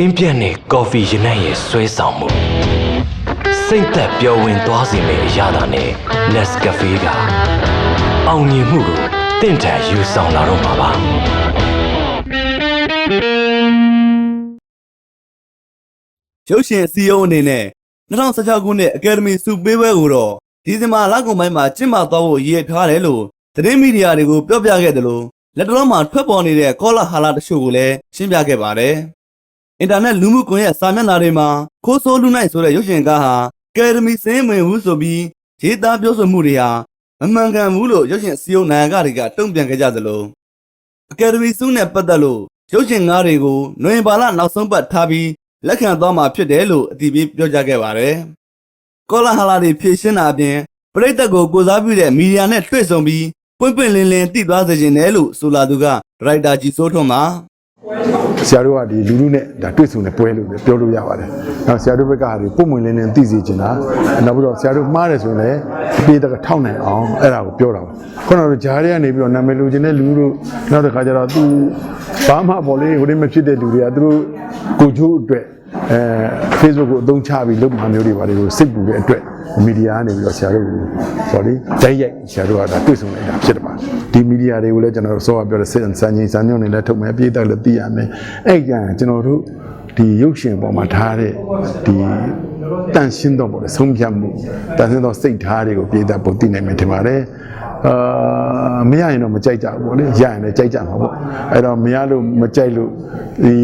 တင်းပြတ်နေကော်ဖီရနံ့ရဲ့ဆွဲဆောင်မှုစိတ်သက်ပျော်ဝင်သွားစေမယ့်အရာသာနဲ့ Nescafe ကအောင်မြင်မှုကိုတင့်တယ်ယူဆောင်လာတော့မှာပါရုပ်ရှင်စီယုံအနေနဲ့2016ခုနှစ်အကယ်ဒမီဆုပေးပွဲကိုတော့ဒီဇင်ဘာလကုန်ပိုင်းမှာကျင်းပသွားဖို့ရည်ရွယ်ထားတယ်လို့သတင်းမီဒီယာတွေကိုပြောပြခဲ့တယ်လို့လက်တလုံးမှာထွက်ပေါ်နေတဲ့ကောလာဟာလာတချို့ကိုလည်းရှင်းပြခဲ့ပါတယ်။ အင်တာနက်လူမှုကွန်ရက်စာမျက်နှာတွေမှာခိုးဆိုးလူနိုင်ဆိုတဲ့ရုပ်ရှင်ကားဟာအကယ်ဒမီစင်းဝင်ဘူးဆိုပြီးရေးသားပြောဆိုမှုတွေဟာမမှန်ကန်ဘူးလို့ရုပ်ရှင်စီယုံနိုင်ကတွေကတုံ့ပြန်ခဲ့ကြသလိုအကယ်ဒမီဆုနဲ့ပတ်သက်လို့ရုပ်ရှင်ကားတွေကိုနွေဘာလနောက်ဆုံးပတ်ထားပြီးလက်ခံသွားမှာဖြစ်တယ်လို့အတည်ပြုပြောကြားခဲ့ပါတယ်။ကောလာဟာလာတွေဖြည့်ရှင်းတာအပြင်ပရိသတ်ကိုကိုစားပြုတဲ့မီဒီယာနဲ့တွေ့ဆုံပြီးပွင့်ပွင့်လင်းလင်းသိသွားစေခြင်းတယ်လို့ဆိုလာသူကဒရိုက်တာကြီးစိုးထွန်းပါ ဆရာတို့ကဒီလူလူနဲ့ဒါတွေ့ဆုံနေပွဲလို့ပြောလို့ရပါတယ်။နောက်ဆရာတို့ဘက်ကဟာဒီပုံမှန်လင်းလင်းသိစေချင်တာနောက်ပြီးတော့ဆရာတို့မှားတယ်ဆိုရင်လည်းအပြေတကထောက်နိုင်အောင်အဲ့ဒါကိုပြောတာပါ။ခုနကဂျားတွေကနေပြီးတော့နာမည်လိုချင်တဲ့လူတို့နောက်တစ်ခါကျတော့သူဘာမှပေါ့လေဟိုတည်းမဖြစ်တဲ့လူတွေကသူတို့ကိုချိုးအတွက် အဲ Facebook ကိုအသုံးချပြီးလုပ်မှာမျိုးတွေပါတယ်ကိုစိတ်ပူတဲ့အတွက်မီဒီယာကနေပြီးတော့ဆရာတို့ကိုဆိုလေတိုက်ရိုက်ဆရာတို့ကဒါတွေ့ဆုံလိုက်တာဖြစ်တယ်ပါဒီမီဒီယာတွေကိုလည်းကျွန်တော်တို့စောကပြောတဲ့စစ်စံချင်းစံညွန့်နေလည်းထုတ်မယ်ပြည်သက်လည်းသိရမယ်အဲ့ကြရင်ကျွန်တော်တို့ဒီရုပ်ရှင်ပေါ်မှာထားတဲ့ဒီတန်ရှင်းတော့ပေါ့လေဆုံးဖြတ်မှုတန်ရှင်းတော့စိတ်ထားတွေကိုပြည်သက်ပုံသိနိုင်မယ်ထင်ပါတယ်အာ မရရင်တော့မကြိုက်ကြဘူးပေါ့လေရရင်လည်းကြိုက်ကြမှာပေါ့အဲ့တော့မရလို့မကြိုက်လို့ဒီ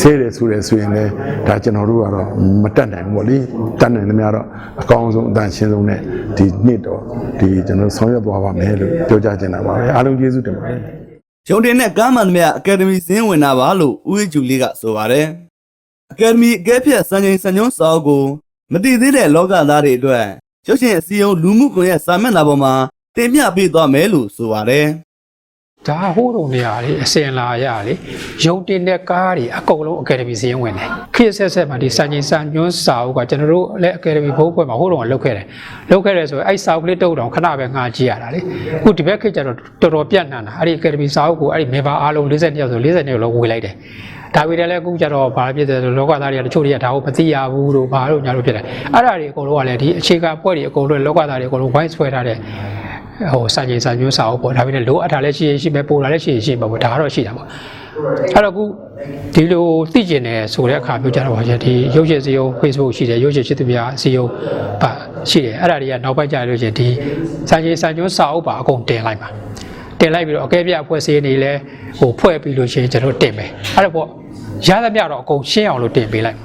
ဆဲတယ်ဆိုတယ်ဆိုရင်လည်းဒါကျွန်တော်တို့ကတော့မတတ်နိုင်ဘူးပေါ့လေတတ်နိုင်သမျှတော့အကောင်းဆုံးအတန်ရှင်းဆုံးနဲ့ဒီနှစ်တော့ဒီကျွန်တော်ဆောင်ရွက်သွားပါမယ်လို့ပြောကြချင်တာပါပဲအားလုံးကျေးဇူးတင်ပါတယ်။ရုံတင်နဲ့ကားမှန်သမျှအကယ်ဒမီစင်းဝင်တာပါလို့ဦးအေးဂျူလီကဆိုပါတယ်။အကယ်ဒမီအကဲဖြတ်စံချိန်စံညွှန်းစာအုပ်ကိုမတည်သေးတဲ့လောကသားတွေအတွက်ရုပ်ရှင်အစည်းအရုံးလူမှုကွန်ရက်စာမျက်နှာပေါ်မှာ တင်ပြပေးသွားမယ်လို့ဆိုပါတယ်။ဒါဟိုးတုံနေရလေအစင်လာရလေရုံတင်တဲ့ကားတွေအကုန်လုံးအကယ်ဒမီစင်းဝင်တယ်ခေတ်ဆက်ဆက်မှာဒီစံချိန်စံညွှန်းစာအုပ်ကကျွန်တော်တို့လည်းအကယ်ဒမီဘိုးဘွဲမှာဟိုးတုံကလုပ်ခဲ့တယ်လုပ်ခဲ့တယ်ဆိုရင်အဲ့စာအုပ်ကလေးတုတ်တောင်ခဏပဲငှားကြည့်ရတာလေအခုဒီဘက်ခေတ်ကျတော့တော်တော်ပြန့်နှံ့တာအဲ့ဒီအကယ်ဒမီစာအုပ်ကိုအဲ့ဒီမေဘာအားလုံး42ယောက်ဆို42ယောက်လောက်ဝေလိုက်တယ်ဒါပေမဲ့လည်းအခုကျတော့ဘာဖြစ်တယ်ဆိုလောကသားတွေကတချို့တွေကဒါကိုမသိရဘူးလို့ဘာလို့ညာလို့ဖြစ်တယ်အဲ့ဒါတွေအကုန်လုံးကလည်းဒီအခြေခံပွဲတွေအကုန်လုံးလောကသားတွေအကုန်လုံးဝိုင်းဆွဲထားတဲ့ ဟိုစာချင်းစာညွှန်းစာအုပ်ပေါ့ဒါပေမဲ့လိုအပ်တာလည်းရှိရင်ရှိမယ်ပိုတာလည်းရှိရင်ရှိမှာပေါ့ဒါကတော့ရှိတာပေါ့အဲ့တော့အခုဒီလိုသိကျင်တယ်ဆိုတဲ့အခါမျိုးကြတော့ပါကျဒီရုပ်ရှင်စီယုံ Facebook ရှိတယ်ရုပ်ရှင်ချစ်သူများစီယုံပါရှိတယ်အဲ့ဒါတွေကနောက်ပိုင်းကျလို့ရှိရင်ဒီစာချင်းစာညွှန်းစာအုပ်ပါအကုန်တင်လိုက်ပါတင်လိုက်ပြီးတော့အကဲပြအဖွဲ့စည်းနေလဲဟိုဖွဲ့ပြီးလို့ရှိရင်ကျွန်တော်တင်မယ်အဲ့ဒါပေါ့ရသမျှတော့အကုန်ရှင်းအောင်လို့တင်ပေးလိုက်